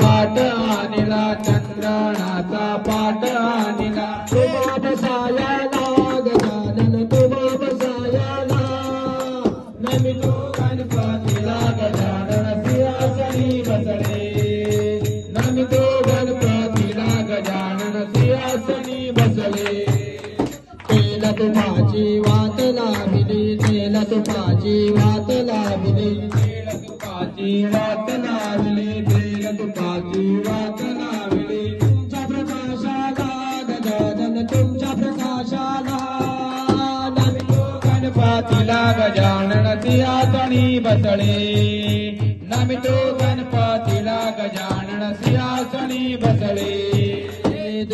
पाठ आणला चंद्रनाचा पाठ आणला. तुमा बसायाला गजानन तुमा बसायाला नमितो गणपतीला गजानन सिंहासनी बसले. नमितो गणपतीला गजानन सिंहासनी बसले. तेल तुपाची वात लाविली तेल तुपाची वात लाविली. तेल तुपाची वात लाविली. प्रकाशा गजा तु प्रकाशाला नोगणीला गजानन सि आसनी बसळे नमिटो गणपति लगानसनी बसले जय